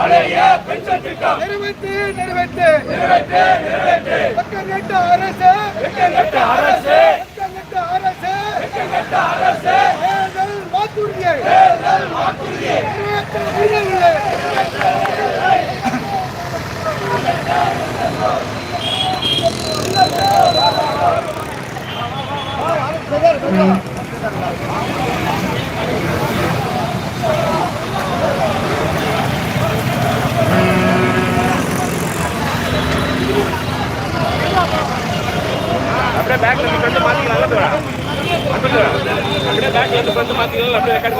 பழைய பென்ஷன் திட்டம். நிறைவேற்று நிறைவேற்று. நிறைவேற்று நிறைவேற்று. பக்கங்கட்ட அரசு. வெட்கங்கெட்ட அரசு. பக்கங்கட்ட அரசு. வெட்கங்கெட்ட அரசு. தேர்தல் வாக்குறுதியை தேர்தல் வாக்குறுதியை நிறைவேற்ற முடியவில்லை அப்படியே அப்படியே வந்து மாத்திக்கலாம் அப்படியே ரெக்கார்ட்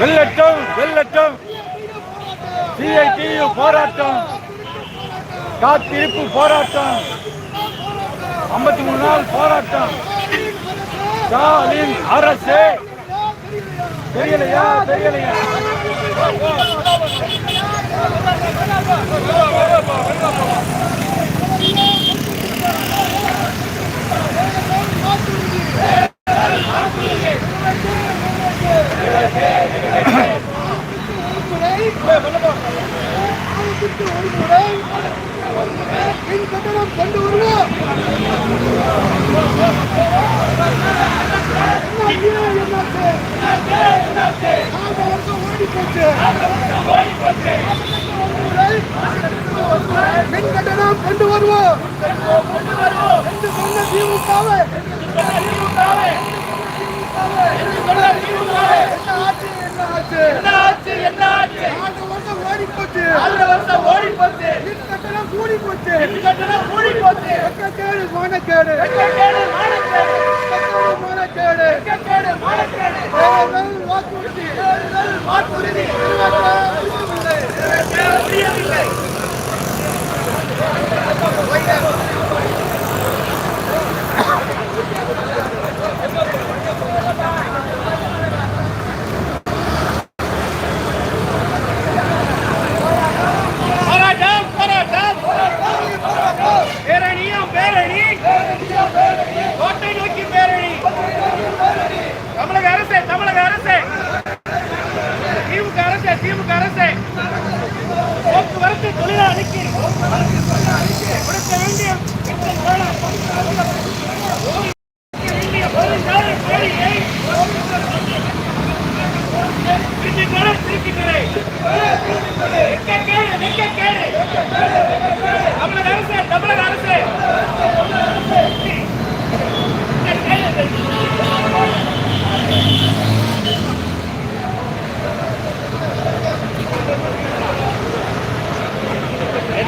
வெல்லட்டும் வெல்லட்டும் சிஐடியு போராட்டம். காத்திருப்பு போராட்டம். ஐம்பத்தி மூணு நாள் போராட்டம். ஸ்டாலின் அரசு. தெரியலையா? தெரியலையா? கொண்டு வருவோம் என்னாச்சு ஓடி போச்சு மின் கட்டணம் கொண்டு வருவோம் என்று சொன்ன திமுகவை ஓடி போச்சு நாலு போச்சு வாக்குறுதி தேர்தல் வாக்குறுதி நிறைவேற்ற முடியவில்லை.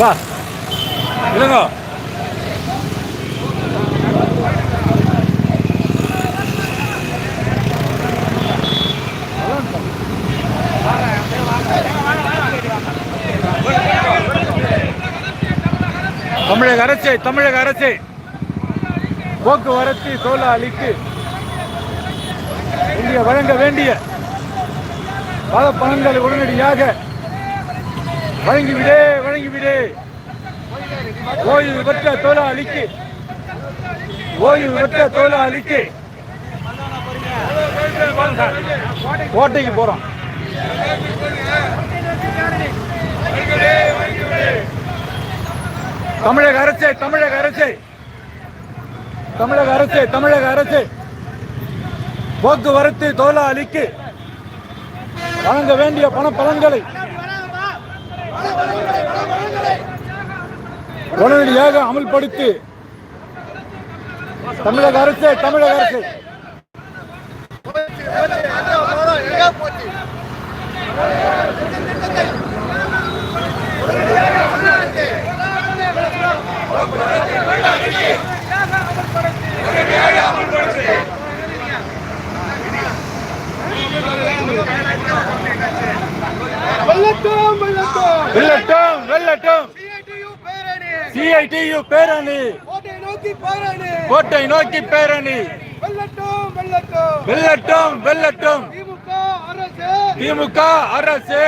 வா. இல்லைங்க தமிழக அரசை தமிழக அரசே. போக்குவரத்து தொழிலாளிக்கு வேண்டிய வழங்க வேண்டிய பல பணங்களை உடனடியாக வழங்கிவிடே வழங்கிவிடே. ஓய்வு பெற்ற தொழிலாளிக்கு ஓய்வு பெற்ற தொழிலாளிக்கு கோட்டைக்கு போறோம். தமிழக அரசு தமிழக அரசே தமிழக அரசே தமிழக அரசே. போக்குவரத்து தொழிலாளிக்கு வழங்க வேண்டிய பண பலன்களை உடனடியாக அமல்படுத்தி தமிழக அரசு தமிழக அரசு. வெள்ளட்டும் வெல்லட்டும் வெல்லட்டும் சிஐடியு பேரணி. கோட்டை நோக்கி பேரணி. வெல்லட்டும் வெல்லட்டும் திமுக அரசு. திமுக அரசு.